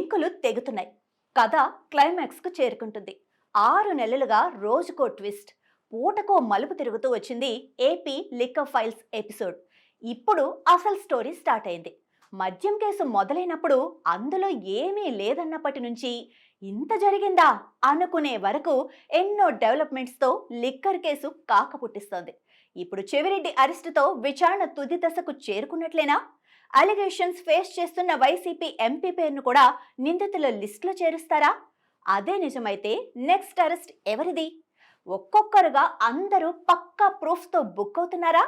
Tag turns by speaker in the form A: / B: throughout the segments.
A: లింకులు తెగుతున్నాయి. కథ క్లైమాక్స్కు చేరుకుంటుంది. ఆరు నెలలుగా రోజుకో ట్విస్ట్. పూటకో మలుపు తిరుగుతూ వచ్చింది ఏపీ లిక్కర్ ఫైల్స్ ఎపిసోడ్. ఇప్పుడు అసలు స్టోరీ స్టార్ట్ అయింది. మద్యం కేసు మొదలైనప్పుడు అందులో ఏమీ లేదన్నప్పటి నుంచి ఇంత జరిగిందా అనుకునే వరకు ఎన్నో డెవలప్మెంట్స్తో లిక్కర్ కేసు కాక పుట్టిస్తోంది ఇప్పుడు చెవిరెడ్డి అరెస్టుతో విచారణ తుది దశకు చేరుకున్నట్లేనా? అలిగేషన్స్ ఫేస్ చేస్తున్న వైసీపీ ఎంపీ పేరును కూడా నిందితుల లిస్టులో చేరుస్తారా? అదే నిజమైతే నెక్స్ట్ అరెస్ట్ ఎవరిది? ఒక్కొక్కరుగా అందరూ పక్కా ప్రూఫ్తో బుక్ అవుతున్నారా?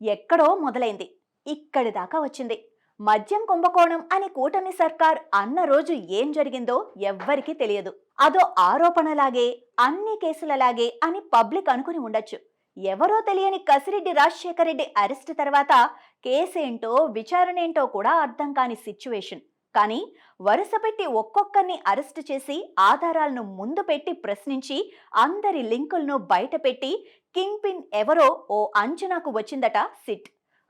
A: ఎక్కడో మొదలైంది. ఇక్కడి దాకా వచ్చింది. మద్యం కుంభకోణం అని కూటమి సర్కార్ అన్న రోజు ఏం జరిగిందో ఎవ్వరికీ తెలియదు. అదో ఆరోపణలాగే అన్ని కేసులలాగే అని పబ్లిక్ అనుకుని ఉండొచ్చు. ఎవరో తెలియని కసిరెడ్డి రాజశేఖర రెడ్డి అరెస్ట్ తర్వాత కేసేంటో విచారణ ఏంటో కూడా అర్థం కాని సిచ్యువేషన్. కానీ వరుస పెట్టి ఒక్కొక్కరిని అరెస్ట్ చేసి ఆధారాలను ముందు పెట్టి ప్రశ్నించి అందరి లింకులను బయటపెట్టి కింగ్ పిన్ ఎవరో ఓ అంచనాకు వచ్చిందట సిట్.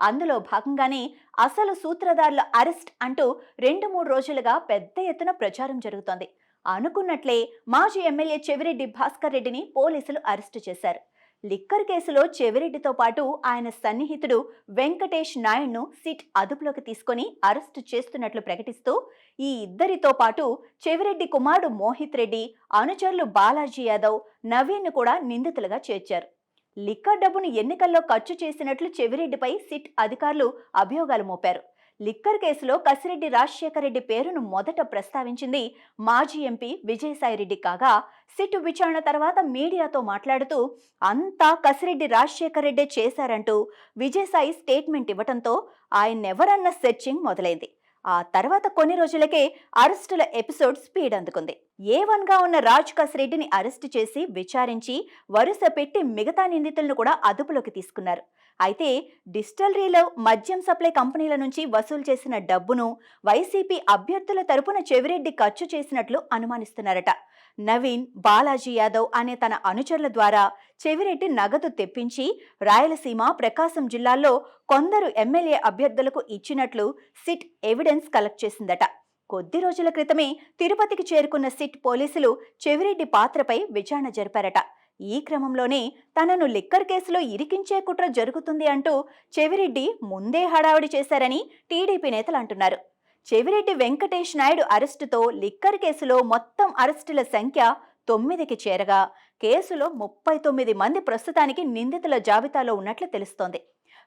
A: అందులో భాగంగానే అసలు సూత్రధారుల అరెస్ట్ అంటూ రెండు మూడు రోజులుగా పెద్ద ఎత్తున ప్రచారం జరుగుతోంది. అనుకున్నట్లే మాజీ ఎమ్మెల్యే చెవిరెడ్డి భాస్కర్ రెడ్డిని పోలీసులు అరెస్టు చేశారు. లిక్కర్ కేసులో చెవిరెడ్డితో పాటు ఆయన సన్నిహితుడు వెంకటేష్ నాయుడును సిట్ అదుపులోకి తీసుకొని అరెస్టు చేస్తున్నట్లు ప్రకటిస్తూ ఈ ఇద్దరితో పాటు చెవిరెడ్డి కుమారుడు మోహిత్ రెడ్డి అనుచరులు బాలాజీ యాదవ్ నవీన్ను కూడా నిందితులుగా చేర్చారు. లిక్కర్ డబ్బును ఎన్నికల్లో ఖర్చు చేసినట్లు చెవిరెడ్డిపై సిట్ అధికారులు అభియోగాలు మోపారు. లిక్కర్ కేసులో కసిరెడ్డి రాజశేఖర రెడ్డి పేరును మొదట ప్రస్తావించింది మాజీ ఎంపీ విజయసాయిరెడ్డి కాగా సిట్ విచారణ తర్వాత మీడియాతో మాట్లాడుతూ అంతా కసిరెడ్డి రాజశేఖర రెడ్డే చేశారంటూ విజయసాయి స్టేట్మెంట్ ఇవ్వడంతో ఆయన్నెవరన్న సెర్చింగ్ మొదలైంది. ఆ తర్వాత కొన్ని రోజులకే అరెస్టుల ఎపిసోడ్ స్పీడ్ అందుకుంది. ఏ వన్గా ఉన్న రాజ్ కసిరెడ్డిని అరెస్టు చేసి విచారించి వరుస పెట్టి మిగతా నిందితులను కూడా అదుపులోకి తీసుకున్నారు. అయితే డిస్టలరీలో మద్యం సప్లై కంపెనీల నుంచి వసూలు చేసిన డబ్బును వైసీపీ అభ్యర్థుల తరపున చెవిరెడ్డి ఖర్చు చేసినట్లు అనుమానిస్తున్నారట. నవీన్ బాలాజీ యాదవ్ అనే తన అనుచరుల ద్వారా చెవిరెడ్డి నగదు తెప్పించి రాయలసీమ ప్రకాశం జిల్లాల్లో కొందరు ఎమ్మెల్యే అభ్యర్థులకు ఇచ్చినట్లు సిట్ ఎవిడెన్స్ కలెక్ట్ చేసిందట. కొద్ది రోజుల క్రితమే తిరుపతికి చేరుకున్న సిట్ పోలీసులు చెవిరెడ్డి పాత్రపై విచారణ జరిపారట. ఈ క్రమంలోనే తనను లిక్కర్ కేసులో ఇరికించే కుట్ర జరుగుతుంది అంటూ చెవిరెడ్డి ముందే హడావిడి చేశారని టీడీపీ నేతలు అంటున్నారు. చెవిరెడ్డి వెంకటేష్ నాయుడు అరెస్టుతో లిక్కర్ కేసులో మొత్తం అరెస్టుల సంఖ్య తొమ్మిదికి చేరగా కేసులో ముప్పై తొమ్మిది మంది ప్రస్తుతానికి నిందితుల జాబితాలో ఉన్నట్లు తెలుస్తోంది.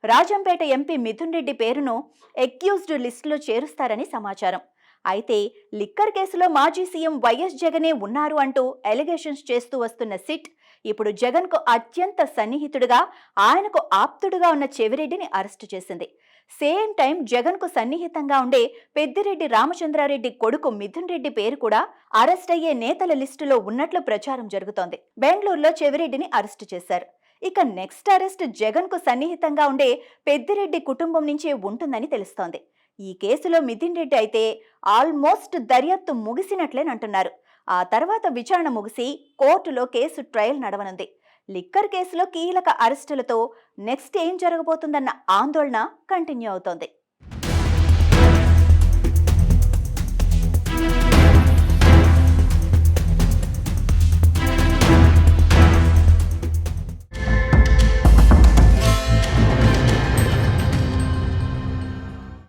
A: రాజంపేట ఎంపీ మిథున్ రెడ్డి పేరును ఎక్యూజ్డ్ లిస్టులో చేరుస్తారని సమాచారం. అయితే లిక్కర్ కేసులో మాజీ సీఎం వైఎస్ జగనే ఉన్నారు అంటూ ఎలిగేషన్స్ చేస్తూ వస్తున్న సిట్ ఇప్పుడు జగన్కు అత్యంత సన్నిహితుడుగా ఆయనకు ఆప్తుడుగా ఉన్న చెవిరెడ్డిని అరెస్టు చేసింది. సేమ్ టైం జగన్కు సన్నిహితంగా ఉండే పెద్దిరెడ్డి రామచంద్రారెడ్డి కొడుకు మిథున్ రెడ్డి పేరు కూడా అరెస్ట్ అయ్యే నేతల లిస్టులో ఉన్నట్లు ప్రచారం జరుగుతోంది. బెంగళూరులో చెవిరెడ్డిని అరెస్టు చేశారు. ఇక నెక్స్ట్ అరెస్ట్ జగన్కు సన్నిహితంగా ఉండే పెద్దిరెడ్డి కుటుంబం నుంచే ఉంటుందని తెలుస్తోంది. ఈ కేసులో మిథిన్ రెడ్డి అయితే ఆల్మోస్ట్ దర్యాప్తు ముగిసినట్లేనంటున్నారు. ఆ తర్వాత విచారణ ముగిసి కోర్టులో కేసు ట్రయల్ నడవనుంది. లిక్కర్ కేసులో కీలక అరెస్టులతో నెక్స్ట్ ఏం జరగబోతుందన్న ఆందోళన కంటిన్యూ అవుతోంది.